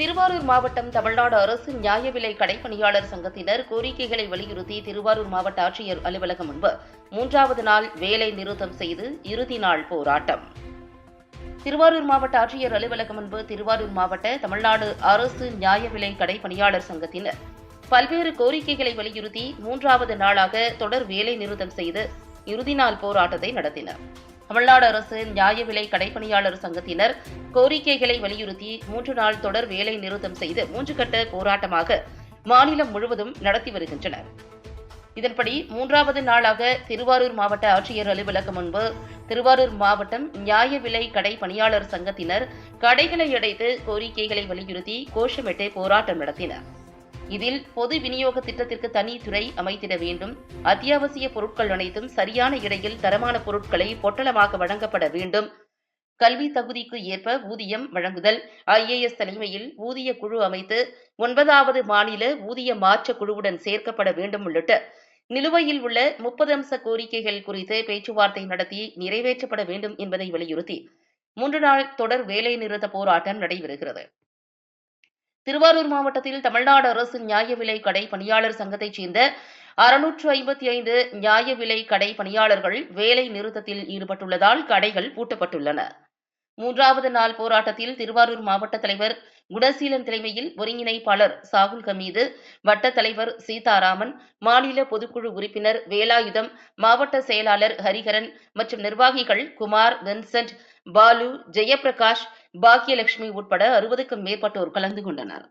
திருவாரூர் மாவட்டம் தமிழ்நாடு அரசு நியாய விலை கடைப்பணியாளர் சங்கத்தினர் கோரிக்கைகளை வலியுறுத்தி திருவாரூர் மாவட்ட ஆட்சியர் அலுவலகம் முன்பு மூன்றாவது நாள் வேலை நிறுத்தம் செய்து இறுதி நாள் போராட்டம். திருவாரூர் மாவட்ட ஆட்சியர் அலுவலகம் முன்பு திருவாரூர் மாவட்ட தமிழ்நாடு அரசு நியாய விலை கடைப்பணியாளர் சங்கத்தினர் பல்வேறு கோரிக்கைகளை வலியுறுத்தி மூன்றாவது நாளாக தொடர் வேலை நிறுத்தம் செய்து இறுதி நாள் போராட்டத்தை நடத்தினர். தமிழ்நாடு அரசு நியாய விலை கடைப்பணியாளர் சங்கத்தினர் கோரிக்கைகளை வலியுறுத்தி மூன்று நாள் தொடர் வேலை நிறுத்தம் செய்து மூன்று கட்ட போராட்டமாக மாநிலம் முழுவதும் நடத்தி வருகின்றனர். இதன்படி மூன்றாவது நாளாக திருவாரூர் மாவட்ட ஆட்சியர் அலுவலகம் முன்பு திருவாரூர் மாவட்டம் நியாய விலை கடை பணியாளர் சங்கத்தினர் கடைகளை அடைத்து கோரிக்கைகளை வலியுறுத்தி கோஷமிட்டு போராட்டம் நடத்தினர். இதில் பொது விநியோக திட்டத்திற்கு தனி துறை அமைத்திட வேண்டும். அத்தியாவசிய பொருட்கள் அனைத்தும் சரியான இடையில் தரமான பொருட்களை பொட்டலமாக வழங்கப்பட வேண்டும். கல்வி தகுதிக்கு ஏற்ப ஊதியம் வழங்குதல். ஐஏஎஸ் தலைமையில் ஊதிய குழு அமைத்து ஒன்பதாவது மாநில ஊதிய மாற்ற குழுவுடன் சேர்க்கப்பட வேண்டும் உள்ளிட்ட நிலுவையில் உள்ள முப்பது அம்ச கோரிக்கைகள் குறித்து பேச்சுவார்த்தை நடத்தி நிறைவேற்றப்பட வேண்டும் என்பதை வலியுறுத்தி மூன்று நாள் தொடர் வேலை நிறுத்த போராட்டம் நடைபெறுகிறது. திருவாரூர் மாவட்டத்தில் தமிழ்நாடு அரசு நியாய விலை கடை பணியாளர் சங்கத்தைச் சேர்ந்த அறுநூற்று ஐம்பத்தி ஐந்து நியாய விலை கடை பணியாளர்கள் வேலை நிறுத்தத்தில் ஈடுபட்டுள்ளதால் கடைகள் பூட்டப்பட்டுள்ளன. மூன்றாவது நாள் போராட்டத்தில் திருவாரூர் மாவட்ட தலைவர் குணசீலன் தலைமையில் ஒருங்கிணைப்பாளர் சாகுல் கமீது வட்ட தலைவர் சீதாராமன் மாநில பொதுக்குழு உறுப்பினர் வேலாயுதம் மாவட்ட செயலாளர் ஹரிஹரன் மற்றும் நிர்வாகிகள் குமார் வின்சென்ட் பாலு ஜெயபிரகாஷ் பாக்கியலட்சுமி உட்பட அறுபதுக்கும் மேற்பட்டோர் கலந்து கொண்டனர்.